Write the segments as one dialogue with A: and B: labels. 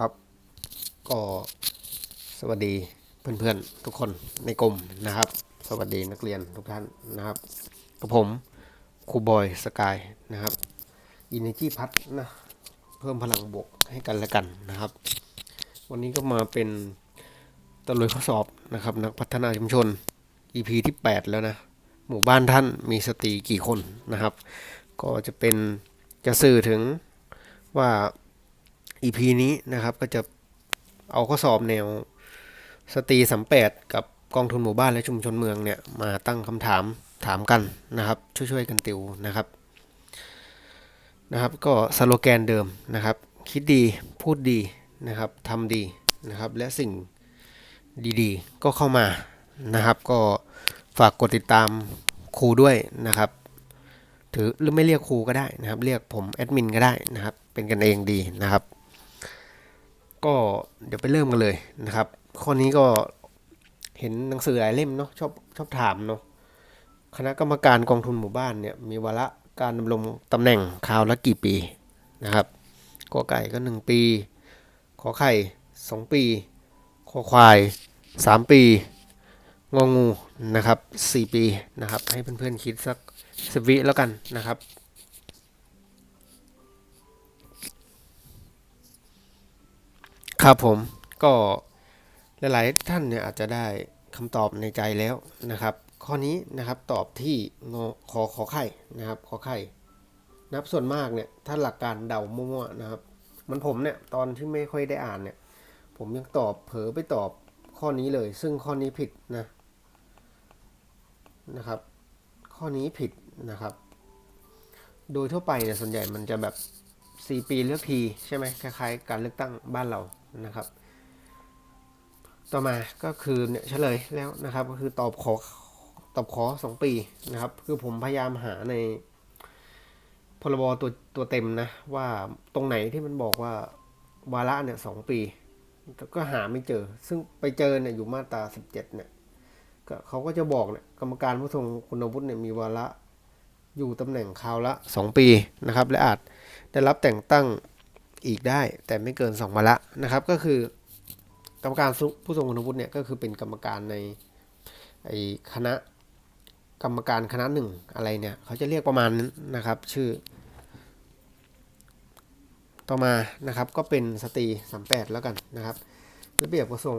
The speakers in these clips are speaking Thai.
A: ครับ ก็สวัสดีเพื่อนๆทุกคนในกลุ่มนะครับ สวัสดีนักเรียนทุกท่านนะครับกับผมครูบอยสกายนะครับอินเนจีพัทนะเพิ่มพลังบวกให้กันและกันนะครับ วันนี้ก็มาเป็นตะลุยข้อสอบนะครับ นักพัฒนาชุมชน EP ที่ 8 แล้วนะ หมู่บ้านท่านมีสตรีกี่คนนะครับ ก็จะเป็นจะสื่อถึงว่า EP นี้นะครับก็จะเอาข้อสอบแนวสตรีสัมแปดกับกองทุนหมู่บ้านและชุมชนเมืองเนี่ยมาตั้งคำถามถามกันนะครับ ช่วยๆกันติวนะครับนะครับ ก็สโลแกนเดิมนะครับ คิดดีพูดดีนะครับทำดีนะครับ และสิ่งดีๆ ก็เข้ามานะครับ ก็ฝากกดติดตามครูด้วยนะครับ ถือหรือไม่เรียกครูก็ได้นะครับ เรียกผมแอดมินก็ได้นะครับ เป็นกันเองดีนะครับ ก็เดี๋ยวไปเริ่มกันเลยนะครับ ข้อนี้ก็เห็นหนังสือหลายเล่มเนาะชอบชอบถามเนาะคณะกรรมการกองทุนหมู่บ้านเนี่ยมีวาระการดำรงตำแหน่งคราวละกี่ปีนะครับกอไก่ก็หนึ่งปี ขอไข่สองปีขอควายสามปีงองูนะครับสี่ปีนะครับ ให้เพื่อนๆคิดสักสิบวิแล้วกันนะครับ ครับผมก็หลาย ๆ ท่านเนี่ยอาจจะได้คำตอบในใจแล้วนะครับ ข้อนี้นะครับตอบที่งอขอขอไข่นะครับขอไข่นับส่วนมากเนี่ยถ้าหลักการเดามั่วๆนะครับ มันผมเนี่ยตอนที่ไม่ค่อยได้อ่านเนี่ย ผมยังตอบเผลอไปตอบข้อนี้เลย ซึ่งข้อนี้ผิดนะนะครับ ข้อนี้ผิดนะครับ โดยทั่วไปเนี่ยส่วนใหญ่มันจะแบบ 4 ปีเลือกทีใช่ไหมคล้าย ๆ การเลือกตั้งบ้านเรา นะครับ ต่อมาก็คือเนี่ยเฉลยแล้วนะครับ ก็คือตอบขอตอบขอสองปีนะครับ คือผมพยายามหาในพรบตัวตัวเต็มนะ ว่าตรงไหนที่มันบอกว่าวาระเนี่ยสองปีก็หาไม่เจอ ซึ่งไปเจอเนี่ยอยู่มาตราสิบเจ็ดเนี่ยก็เขาก็จะบอกเนี่ยกรรมการผู้ทรงคุณวุฒิเนี่ยมีวาระอยู่ตำแหน่งคราวละสองปีนะครับ และอาจได้รับแต่งตั้ง อีกได้แต่ไม่เกิน2วาระนะครับ ก็คือกรรมการผู้ทรงคุณวุฒิเนี่ยก็คือเป็นกรรมการในไอคณะกรรมการคณะหนึ่งอะไรเนี่ยเขาจะเรียกประมาณนั้นนะครับ ชื่อ ต่อมานะครับก็เป็นสตรีสามแปดแล้วกันนะครับระเบียบกระทรวง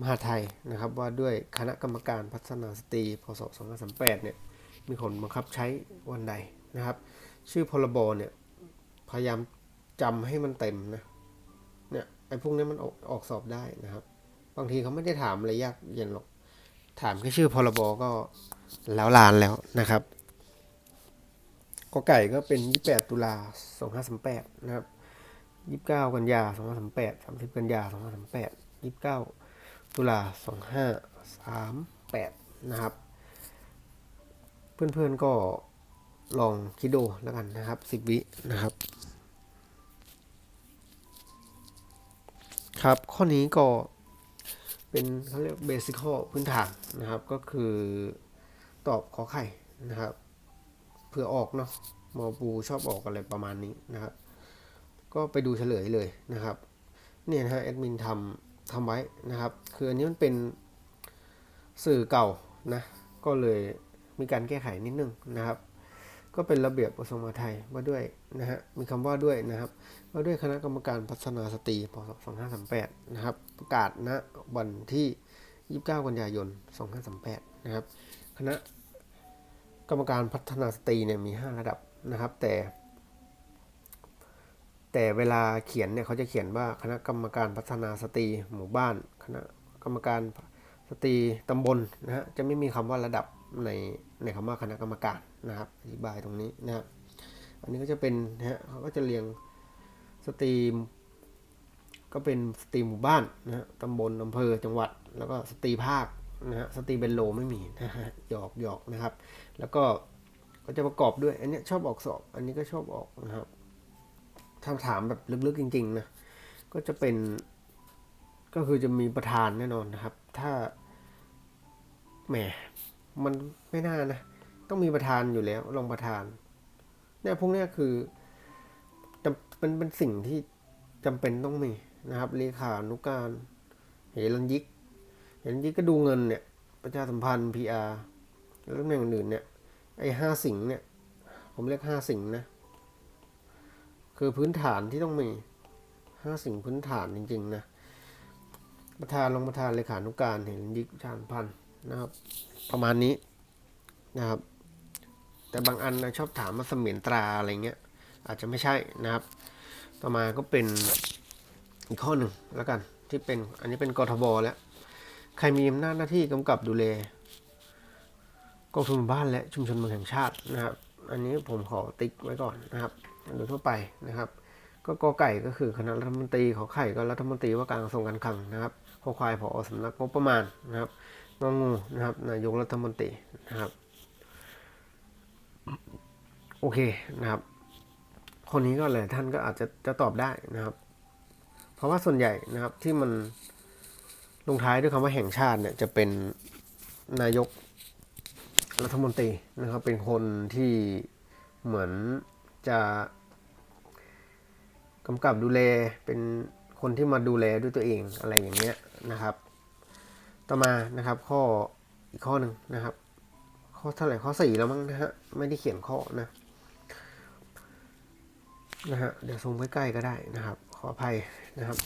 A: มหาไทยนะครับ ว่าด้วยคณะกรรมการพัฒนาสตรีพศ2538เนี่ยมีผลบังคับใช้วันใดนะครับ ชื่อพรบเนี่ยพยายาม จำให้มันเต็มนะเนี่ยไอ้พวกนี้มันออกออกสอบได้นะครับ บางทีเขาไม่ได้ถามอะไรยากเย็นหรอก ถามแค่ชื่อพรบก็แล้วลานแล้วนะครับกอไก่ก็เป็น 28 ตุลา2538 นะครับ 29 กันยา 2538 30 กันยา 2538 29 ตุลา 2538 นะครับ เพื่อนๆก็ลองคิดดูแล้วกันนะครับ 10 วินะครับ ครับ ข้อนี้ก็เป็นเขาเรียกเบสิคอพื้นฐานนะครับ ก็คือตอบขอไข่นะครับเพื่อออกเนาะมอปูชอบออกอะไรประมาณนี้นะครับ ก็ไปดูเฉลยเลยนะครับ เนี่ยนะฮะแอดมินทำทำไว้นะครับ คืออันนี้มันเป็นสื่อเก่านะ ก็เลยมีการแก้ไขนิดนึงนะครับ ก็เป็นระเบียบกระทรวงมหาดไทยว่าด้วยนะฮะมีคำว่าด้วยนะครับ ว่าด้วยคณะกรรมการพัฒนาสตรีพศ2538นะครับ ประกาศณวันที่ 29 กันยายน 2538นะครับ คณะกรรมการพัฒนาสตรีเนี่ยมี 5 ระดับนะครับ แต่ แต่เวลาเขียนเนี่ยเขาจะเขียนว่าคณะกรรมการพัฒนาสตรีหมู่บ้าน คณะกรรมการสตรีตำบลนะฮะจะไม่มีคำว่าระดับ ในในคำว่าคณะกรรมการนะครับ อธิบายตรงนี้นะครับ อันนี้ก็จะเป็นนะฮะเขาก็จะเรียงสตรีม ก็เป็นสตรีมหมู่บ้านนะฮะตำบลอำเภอจังหวัด แล้วก็สตรีภาคนะฮะสตรีเบนโลไม่มีนะฮะหยอกหยอกนะครับ แล้วก็ก็จะประกอบด้วย อันนี้ชอบออกสอบ อันนี้ก็ชอบออกนะครับถ้าถามแบบลึกๆจริงๆนะก็จะเป็นก็คือจะมีประธานแน่นอนนะครับ ถ้าแหม มันไม่น่านะ ต้องมีประธานอยู่แล้วรองประธาน เนี่ยพวกเนี้ยคือจะเป็นเป็นสิ่งที่จำเป็นต้องมีนะครับเลขานุการเฮรันยิกเฮรันยิกก็ดูเงินเนี่ย ประชาสัมพันธ์ PR แล้วตำแหน่งอื่นเนี่ย ไอ้ห้าสิ่งเนี่ย ผมเรียกห้าสิ่งนะ คือพื้นฐานที่ต้องมีห้าสิ่งพื้นฐานจริง ๆ นะ ประธานรองประธานเลขานุการเห็นยิกประชาสัมพันธ์ นะครับ ประมาณนี้นะครับ แต่บางอันนะชอบถามมาเสมียนตราอะไรเงี้ย อาจจะไม่ใช่นะครับ ต่อมาก็เป็นอีกข้อหนึ่งแล้วกัน ที่เป็นอันนี้เป็นกทบแล้ว ใครมีอำนาจหน้าที่กำกับดูแลกองทุนบ้านและชุมชนเมืองแห่งชาตินะครับ อันนี้ผมขอติ๊กไว้ก่อนนะครับโดยทั่วไปนะครับก็กอไก่ก็คือคณะรัฐมนตรีขอไข่ก็รัฐมนตรีว่าการกระทรวงการคลังนะครับขอควายผอสำนักงบประมาณนะครับ งองูนะครับนายกรัฐมนตรีนะครับ โอเคนะครับ คนนี้ก็หลายท่านก็อาจจะจะตอบได้นะครับ เพราะว่าส่วนใหญ่นะครับที่มันลงท้ายด้วยคำว่าแห่งชาติเนี่ยจะเป็นนายกรัฐมนตรีนะครับ เป็นคนที่เหมือนจะกำกับดูแลเป็นคนที่มาดูแลด้วยตัวเองอะไรอย่างเงี้ยนะครับ ต่อมานะครับ ข้ออีกข้อหนึ่งนะครับ ข้อเท่าไหร่ข้อสี่แล้วมั้งนะฮะไม่ได้เขียนข้อนะนะฮะเดี๋ยวซูมใกล้ๆก็ได้นะครับ ขออภัยนะครับ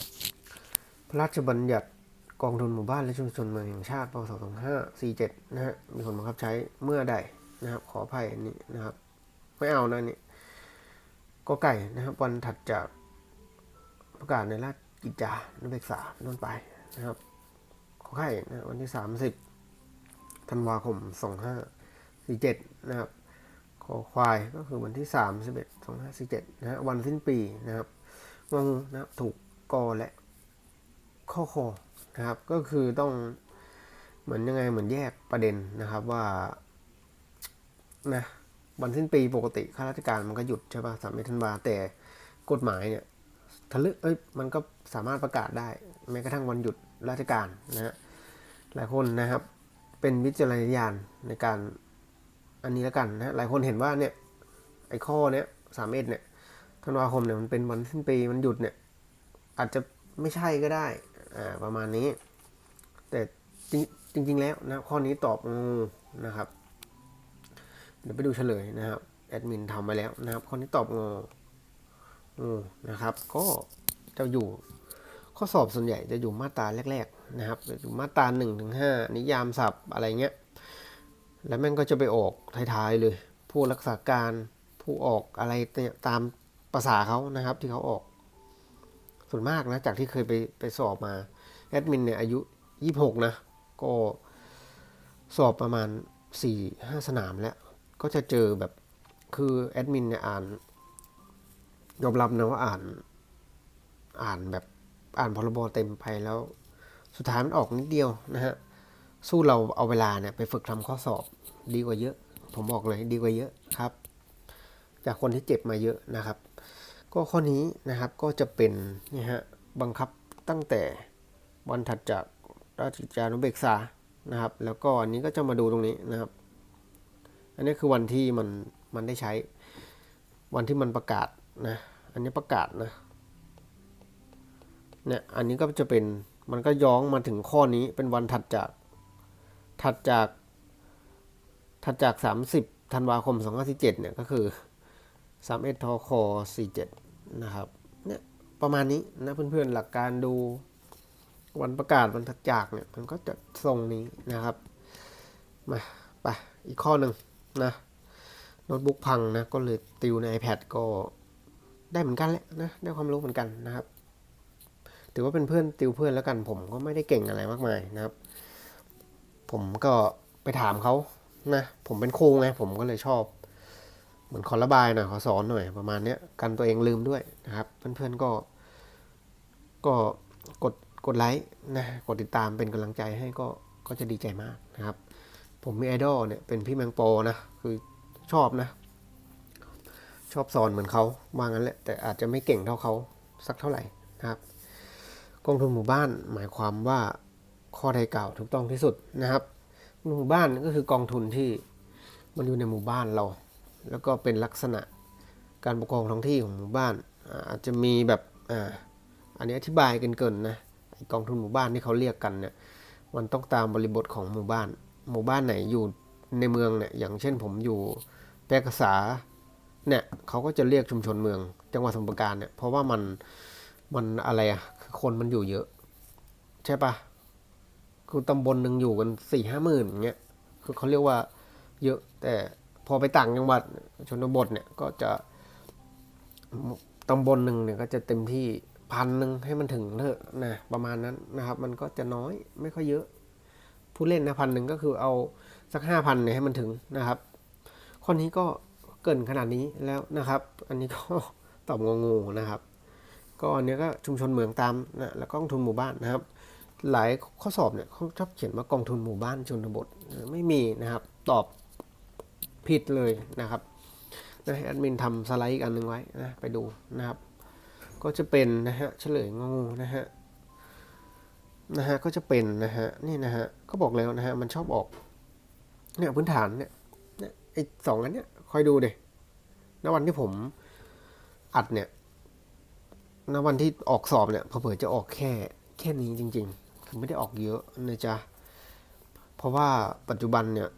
A: พระราชบัญญัติกองทุนหมู่บ้านและชุมชนเมืองแห่งชาติพศ2547นะฮะมีผลบังคับใช้เมื่อใดนะครับ ขออภัยอันนี้นะครับ ไม่เอานะนี่ก็ไก่นะครับ วันถัดจากประกาศในราชกิจจานุเบกษาเป็นต้นไปนะครับ ไข่นะวันที่ 30ธันวาคม 2547 นะครับคอควายก็คือวันที่ 31 2547 นะฮะวันสิ้นปีนะครับงงนะครับถูกกอและข้อคอนะครับ ก็คือต้องเหมือนยังไงเหมือนแยกประเด็นนะครับว่านะวันสิ้นปีปกติข้าราชการมันก็หยุดใช่ป่ะสามเมธันวาแต่กฎหมายเนี่ยทะลึเอ้ยมันก็สามารถประกาศได้แม้กระทั่งวันหยุดราชการนะฮะ หลายคนนะครับ เป็นวิจารณญาณในการอันนี้แล้วกันนะหลายคนเห็นว่าเนี่ยไอ้ข้อเนี้ยสามเอ็ดเนี่ยธันวาคมเนี่ยมันเป็นวันสิ้นปีมันหยุดเนี่ยอาจจะไม่ใช่ก็ได้อ่าประมาณนี้ แต่จริงจริงๆแล้วนะข้อนี้ตอบงูนะครับ เดี๋ยวไปดูเฉลยนะครับแอดมินทำไปแล้วนะครับข้อนี้ตอบงูงูนะครับ ก็จะอยู่ข้อสอบส่วนใหญ่จะอยู่มาตราแรก ๆ นะครับจะอมาตราหนึ่งถึงห้านิยามศัพท์อะไรเงี้ย แล้วแม่งก็จะไปออกท้ายๆเลย ผู้รักษาการผู้ออกอะไรเนี่ยตามภาษาเขานะครับที่เขาออก ส่วนมากนะจากที่เคยไปไปสอบมาแอดมินเนี่ยอายุ 26 นะ ก็สอบประมาณ 4-5 สนามแล้ว ก็จะเจอแบบคือแอดมินเนี่ยอ่านยอมรับนะว่าอ่าน อ่านแบบอ่านพรบเต็มไปแล้ว สุดท้ายมันออกนิดเดียวนะฮะ สู้เราเอาเวลาเนี่ยไปฝึกทำข้อสอบดีกว่าเยอะ ผมบอกเลยดีกว่าเยอะครับ จากคนที่เจ็บมาเยอะนะครับ ก็ข้อนี้นะครับก็จะเป็นนี่ฮะบังคับตั้งแต่วันถัดจากราชกิจจานุเบกษานะครับ แล้วก็อันนี้ก็จะมาดูตรงนี้นะครับ อันนี้คือวันที่มันมันได้ใช้ วันที่มันประกาศนะ อันนี้ประกาศนะเนี่ยอันนี้ก็จะเป็น มันก็ย้องมาถึงข้อนี้เป็นวันถัดจาก ถัดจาก ถัดจาก 30ธันวาคม2547เนี่ยก็คือ31ทค47นะครับเนี่ยประมาณนี้นะเพื่อนๆหลักการดูวันประกาศวันถัดจากเนี่ยมันก็จะทรงนี้นะครับมาไปอีกข้อหนึ่งนะโน้ตบุ๊กพังนะก็เลยติวใน iPad ก็ได้เหมือนกันแหละนะได้ความรู้เหมือนกันนะครับ ถือว่าเป็นเพื่อนติวเพื่อนแล้วกัน ผมก็ไม่ได้เก่งอะไรมากมายนะครับ ผมก็ไปถามเขานะผมเป็นครูไงผมก็เลยชอบ เหมือนขอระบายหน่อยขอสอนหน่อยประมาณเนี้ยกันตัวเองลืมด้วยนะครับ เพื่อนๆก็ ก็กดกดไลค์นะกดติดตามเป็นกำลังใจให้ก็ก็จะดีใจมากนะครับ ผมมีไอดอลเนี่ยเป็นพี่แมงโปนะคือชอบนะ ชอบสอนเหมือนเขาว่างั้นแหละแต่อาจจะไม่เก่งเท่าเขาสักเท่าไหร่นะครับ กองทุนหมู่บ้านหมายความว่าข้อใดกล่าวถูกต้องที่สุดนะครับหมู่บ้านก็คือกองทุนที่มันอยู่ในหมู่บ้านเรา แล้วก็เป็นลักษณะการปกครองท้องที่ของหมู่บ้านอาจจะมีแบบอ่าอันนี้อธิบายกันเกินๆนะกองทุนหมู่บ้านที่เขาเรียกกันเนี่ยมันต้องตามบริบทของหมู่บ้าน หมู่บ้านไหนอยู่ในเมืองเนี่ยอย่างเช่นผมอยู่แพร่กษาเนี่ยเขาก็จะเรียกชุมชนเมือง จังหวัดสมุพรปราการเนี่ยเพราะว่ามันมันอะไรอะ คนมันอยู่เยอะ ใช่ปะคือตำบลหนึ่งอยู่กันสี่ห้าหมื่นอย่างเงี้ยคือเขาเรียกว่าเยอะแต่พอไปต่างจังหวัดชนบทเนี่ยก็จะตำบลหนึ่งเนี่ยก็จะเต็มที่พันหนึ่งให้มันถึงเถอะนะประมาณนั้นนะครับ มันก็จะน้อยไม่ค่อยเยอะ ผู้เล่นนะพันหนึ่งก็คือเอาสักห้าพันเนี่ยให้มันถึงนะครับ ข้อนี้ก็เกินขนาดนี้แล้วนะครับ อันนี้ก็ตอบงงๆนะครับ ก็อันนี้ก็ชุมชนเมืองตามนะแล้วก็กองทุนหมู่บ้านนะครับ หลายข้อสอบเนี่ยเขาชอบเขียนว่ากองทุนหมู่บ้านชนบทไม่มีนะครับ ตอบผิดเลยนะครับนะแอดมินทำสไลด์อีกอันหนึ่งไว้นะไปดูนะครับ ก็จะเป็นนะฮะเฉลยงงนะฮะนะฮะก็จะเป็นนะฮะนี่นะฮะก็บอกแล้วนะฮะมันชอบออกเนี่ยพื้นฐานเนี่ยเนี่ยไอสองอันเนี้ยคอยดูเดยณวันที่ผมอัดเนี่ย ณวันที่ออกสอบเนี่ยเผื่อจะออกแค่แค่นี้จริงๆคือไม่ได้ออกเยอะนะจ๊ะ เพราะว่าปัจจุบันเนี่ย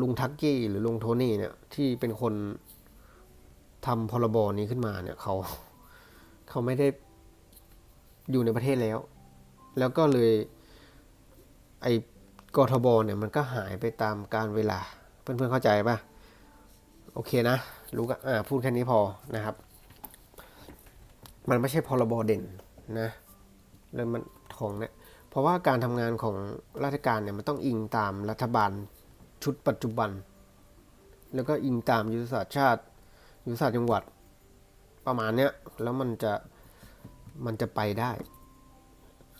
A: ลุงทักกี้หรือลุงโทนี่เนี่ยที่เป็นคนทำพรบนี้ขึ้นมาเนี่ยเขาเขาไม่ได้อยู่ในประเทศแล้ว แล้วก็เลยไอ้กทบเนี่ยมันก็หายไปตามการเวลา เพื่อนๆเข้าใจป่ะ โอเคนะ รู้กันอ่าพูดแค่นี้พอนะครับ มันไม่ใช่พรบเด่นนะแล้วมันของเนี่ยเพราะว่าการทำงานของราชการเนี่ยมันต้องอิงตามรัฐบาลชุดปัจจุบัน แล้วก็อิงตามยุทธศาสตร์ชาติ ยุทธศาสตร์จังหวัดประมาณเนี้ยแล้วมันจะมันจะไปได้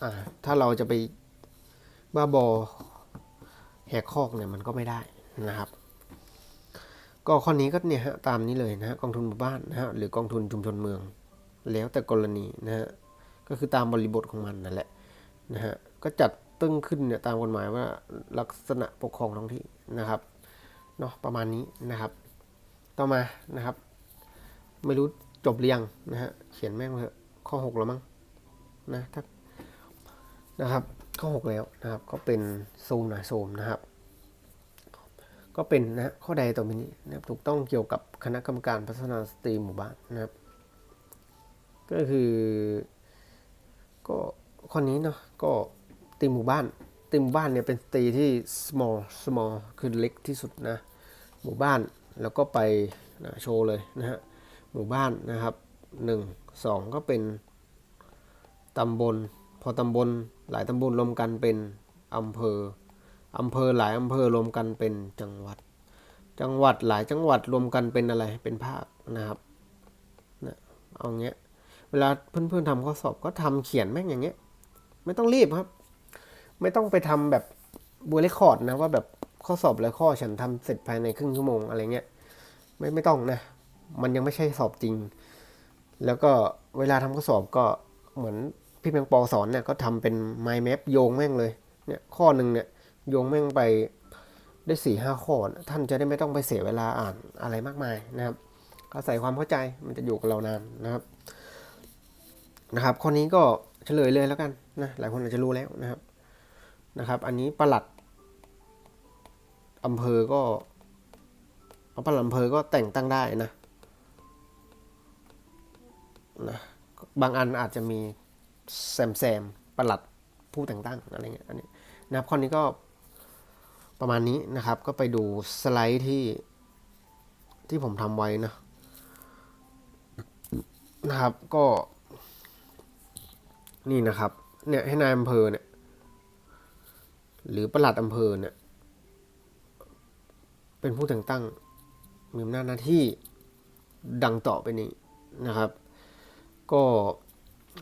A: อ่าถ้าเราจะไปบ้าบอแหกคอกเนี่ยมันก็ไม่ได้นะครับ ก็ข้อนี้ก็เนี่ยฮะตามนี้เลยนะฮะกองทุนหมู่บ้านนะฮะหรือกองทุนชุมชนเมือง แล้วแต่กรณีนะฮะก็คือตามบริบทของมันนั่นแหละนะฮะก็จัดตึ้งขึ้นเนี่ยตามกฎหมายว่าลักษณะปกครองท้องที่นะครับเนาะประมาณนี้นะครับ ต่อมานะครับ ไม่รู้จบหรือยังนะฮะเขียนแม่งเถอะข้อหกแล้วมั้งนะถ้านะครับข้อหกแล้วนะครับ ก็เป็นโซมหน่อยซูมนะครับ ก็เป็นนะฮะข้อใดต่อไปนี้นะครับถูกต้องเกี่ยวกับคณะกรรมการพัฒนาสตรีหมู่บ้านนะครับ ก็คือ ก็ข้อนี้เนาะก็ตีหมู่บ้านตีหมู่บ้านเนี่ยเป็นตีที่ small small คือเล็กที่สุดนะ หมู่บ้านแล้วก็ไปนะโชว์เลยนะฮะหมู่บ้านนะครับหนึ่งสองก็เป็นตำบล พอตำบลหลายตำบลรวมกันเป็นอำเภออำเภอหลายอำเภอรวมกันเป็นจังหวัด จังหวัดหลายจังหวัดรวมกันเป็นอะไรเป็นภาคนะครับนะเอาเงี้ย เวลาเพื่อนๆทำข้อสอบก็ทำเขียนแม่งอย่างเงี้ย ไม่ต้องรีบครับ ไม่ต้องไปทำแบบบัวเลคคอร์ดนะว่าแบบข้อสอบหลายข้อฉันทำเสร็จภายในครึ่งชั่วโมงอะไรเงี้ยไม่ไม่ต้องนะ มันยังไม่ใช่สอบจริง แล้วก็เวลาทำข้อสอบก็เหมือนพี่แมงปอสอนเนี่ยก็ทำเป็น mind map โยงแม่งเลยเนี่ยข้อหนึ่งเนี่ยโยงแม่งไปได้สี่ห้าข้อท่านจะได้ไม่ต้องไปเสียเวลาอ่านอะไรมากมายนะครับอาศัยความเข้าใจมันจะอยู่กับเรานานนะครับ นะครับ ข้อนี้ก็เฉลยเลยแล้วกันนะหลายคนอาจจะรู้แล้วนะครับนะครับ อันนี้ประหลัดอำเภอก็ประหลัดอำเภอก็แต่งตั้งได้นะนะบางอันอาจจะมีแซมแซมประหลัดผู้แต่งตั้งอะไรเงี้ยอันนี้นะครับข้อนี้ก็ประมาณนี้นะครับ ก็ไปดูสไลด์ที่ที่ผมทำไว้นะนะครับก็ นี่นะครับ เนี่ยให้นายอำเภอเนี่ย หรือประหลัดอำเภอเนี่ย เป็นผู้แต่งตั้งมีอำนาจหน้าที่ดังต่อไปนี้นะครับ ก็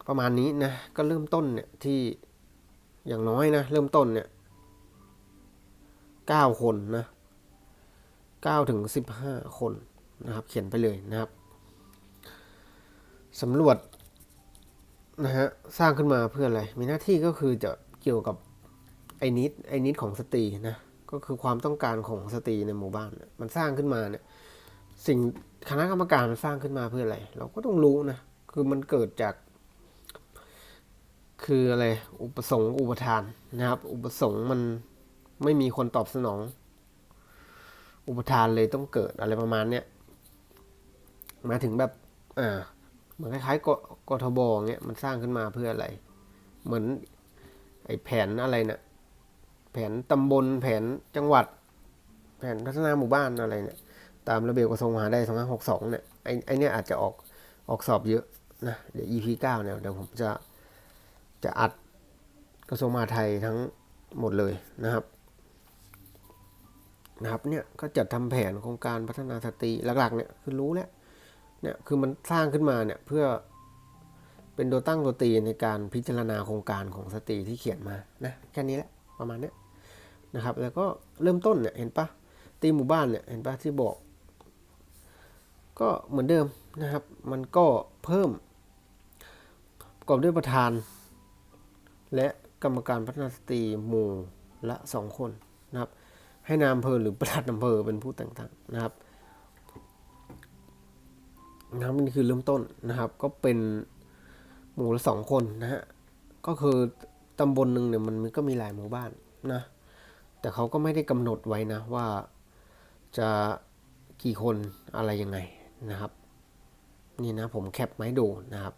A: ประมาณนี้นะก็เริ่มต้นเนี่ยที่อย่างน้อยนะเริ่มต้นเนี่ยเก้าคนนะเก้าถึงสิบห้าคนนะครับ เขียนไปเลยนะครับสำรวจ นะฮะสร้างขึ้นมาเพื่ออะไร มีหน้าที่ก็คือจะเกี่ยวกับไอ้นิดไอ้นิดของสตรีนะก็คือความต้องการของสตรีในหมู่บ้านมันสร้างขึ้นมาเนี่ยสิ่งคณะกรรมการมันสร้างขึ้นมาเพื่ออะไร เราก็ต้องรู้นะคือมันเกิดจาก คืออะไร อุปสงค์อุปทานนะครับ อุปสงค์มันไม่มีคนตอบสนอง อุปทานเลยต้องเกิดอะไรประมาณเนี้ยมาถึงแบบอ่า เหมือนคล้ายๆกกทบเงี้ยมันสร้างขึ้นมาเพื่ออะไร เหมือนไอ้แผนอะไรเนะ่ะแผนตำบลแผนจังหวัด แผนพัฒนาหมู่บ้านอะไรเนี่ย ตามระเบียบกระทรวงมหาดไทย2562 เนี่ยไอ้ไอเนี่ยอาจจะออกออกสอบเยอะนะเดี๋ยว EP 9เนี่ยเดี๋ยวผมจะจะอัดกระทรวงมหาดไทยทั้งหมดเลยนะครับนะครับเนี่ยก็จัดทำแผนโครงการพัฒนาสตรีหลักๆเนี่ยคือรู้แล้ว เนี่ยคือมันสร้างขึ้นมาเนี่ยเพื่อเป็นตัวตั้งตัวตีในการพิจารณาโครงการของสตรีที่เขียนมานะแค่นี้แหละประมาณนี้นะครับ แล้วก็เริ่มต้นเนี่ยเห็นปะตีหมู่บ้านเนี่ยเห็นปะที่บอก ก็เหมือนเดิมนะครับ มันก็เพิ่มประกอบด้วยประธาน และกรรมการพัฒนาสตรีหมู่ละสองคนนะครับ ให้นายอำเภอหรือประหลัดอำเภอเป็นผู้แต่งตั้งนะครับ นะครับนี่คือเริ่มต้นนะครับ ก็เป็นหมู่ละสองคนนะฮะก็คือตำบลหนึ่งเนี่ยมันก็มีหลายหมู่บ้านนะ แต่เขาก็ไม่ได้กำหนดไว้นะว่าจะกี่คนอะไรยังไงนะครับ นี่นะผมแคปไม้ดูนะครับ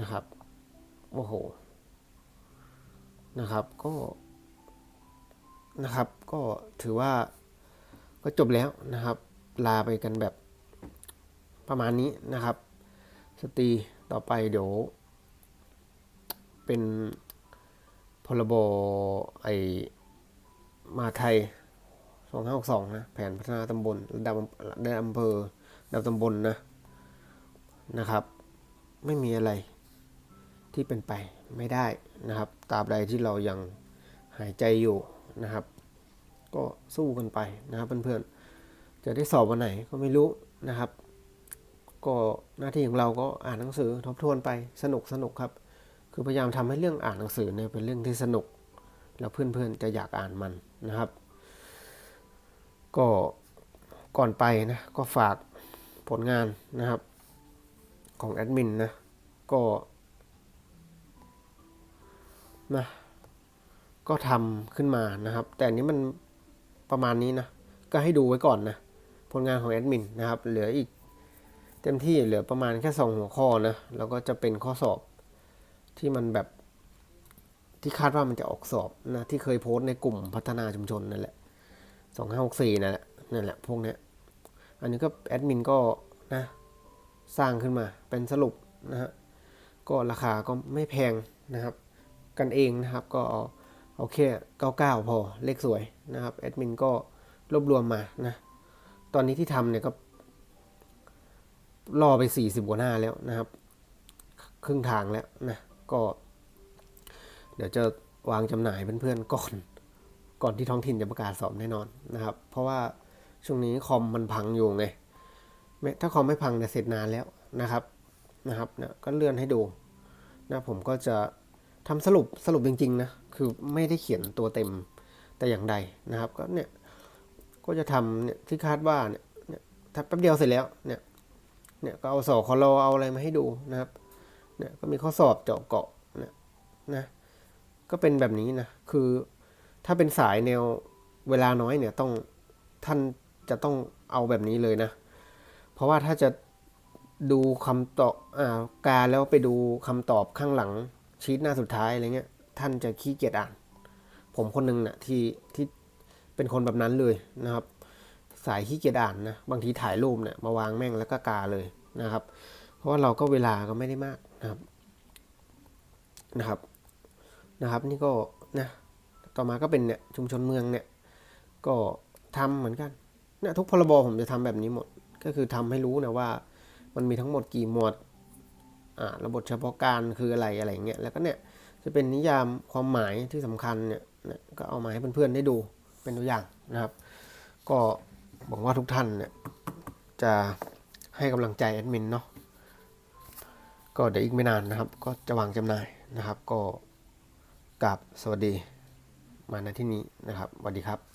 A: นะครับโอ้โหนะครับก็นะครับก็ถือว่าก็จบแล้วนะครับ ลาไปกันแบบประมาณนี้นะครับ สตรีต่อไปเดี๋ยว เป็นพรบไอมาไทย 2562 นะ แผนพัฒนาตำบลระดับระดับอำเภอระดับตำบลนะนะครับ ไม่มีอะไรที่เป็นไปไม่ได้นะครับตราบใดที่เรายังหายใจอยู่นะครับ ก็สู้กันไปนะครับเพื่อนๆ จะได้สอบวันไหนก็ไม่รู้นะครับ ก็หน้าที่ของเราก็อ่านหนังสือทบทวนไปสนุกสนุกครับ คือพยายามทำให้เรื่องอ่านหนังสือเนี่ยเป็นเรื่องที่สนุก แล้วเพื่อนๆจะอยากอ่านมันนะครับ ก็ก่อนไปนะก็ฝากผลงานนะครับของแอดมินนะก็นะก็ทำขึ้นมานะครับ แต่นี้มันประมาณนี้นะ ก็ให้ดูไว้ก่อนนะ ผลงานของแอดมินนะครับ เหลืออีกเต็มที่เหลือประมาณแค่สองหัวข้อนะ แล้วก็จะเป็นข้อสอบที่มันแบบที่คาดว่ามันจะออกสอบนะที่เคยโพสต์ในกลุ่มพัฒนาชุมชนนั่นแหละสองห้าหกสี่นั่นแหละนั่นแหละพวกเนี้ยอันนี้ก็แอดมินก็นะสร้างขึ้นมาเป็นสรุปนะฮะก็ราคาก็ไม่แพงนะครับ กันเองนะครับก็เอาเอาแค่99พอเลขสวยนะครับแอดมินก็รวบรวมมานะ ตอนนี้ที่ทำเนี่ยก็รอไป 40กว่าหน้าแล้วนะครับ ครึ่งทางแล้วนะก็ เดี๋ยวจะวางจำหน่ายเพื่อนๆก่อน ก่อนที่ท้องถิ่นจะประกาศสอบแน่นอนนะครับ เพราะว่าช่วงนี้คอมมันพังอยู่ไงถ้าคอมไม่พังเนี่ยเสร็จนานแล้วนะครับนะครับเนี่ยก็เลื่อนให้ดูนะผมก็จะทำสรุปสรุปจริงๆนะคือไม่ได้เขียนตัวเต็มแต่อย่างใดนะครับ ก็เนี่ย ก็จะทำเนี่ยที่คาดว่าเนี่ยเนี่ยถ้าแป๊บเดียวเสร็จแล้วเนี่ยเนี่ยก็เอาสอคอรอเอาอะไรมาให้ดูนะครับเนี่ยก็มีข้อสอบเจาะเกาะเนี่ยนะก็เป็นแบบนี้นะคือถ้าเป็นสายแนวเวลาน้อยเนี่ยต้องท่านจะต้องเอาแบบนี้เลยนะ เพราะว่าถ้าจะดูคำตอบอ่าการแล้วไปดูคำตอบข้างหลังชีตหน้าสุดท้ายอะไรเงี้ยท่านจะขี้เกียจอ่าน ผมคนหนึงนะ่ะที่ที่ เป็นคนแบบนั้นเลยนะครับ สายขี้เกียจอ่านนะบางทีถ่ายรูปเนี่ยมาวางแม่งแล้วก็กาเลยนะครับ เพราะว่าเราก็เวลาก็ไม่ได้มากนะครับนะครับนะครับ นี่ก็นะต่อมาก็เป็นเนี่ยชุมชนเมืองเนี่ยก็ทำเหมือนกันเนี่ยทุกพรบผมจะทำแบบนี้หมด ก็คือทำให้รู้นะว่า มันมีทั้งหมดกี่หมวดอ่าระบบเฉพาะการคืออะไรอะไรเงี้ยแล้วก็เนี่ยจะเป็นนิยามความหมายที่สำคัญเนี่ยเนี่ยก็เอามาให้เพื่อนๆได้ดู เป็นตัวอย่างนะครับ ก็หวังว่าทุกท่านเนี่ยจะให้กำลังใจแอดมินเนาะก็เดี๋ยวอีกไม่นานนะครับ ก็จะวางจำหน่ายนะครับ ก็กลับสวัสดีมาณที่นี้นะครับสวัสดีครับ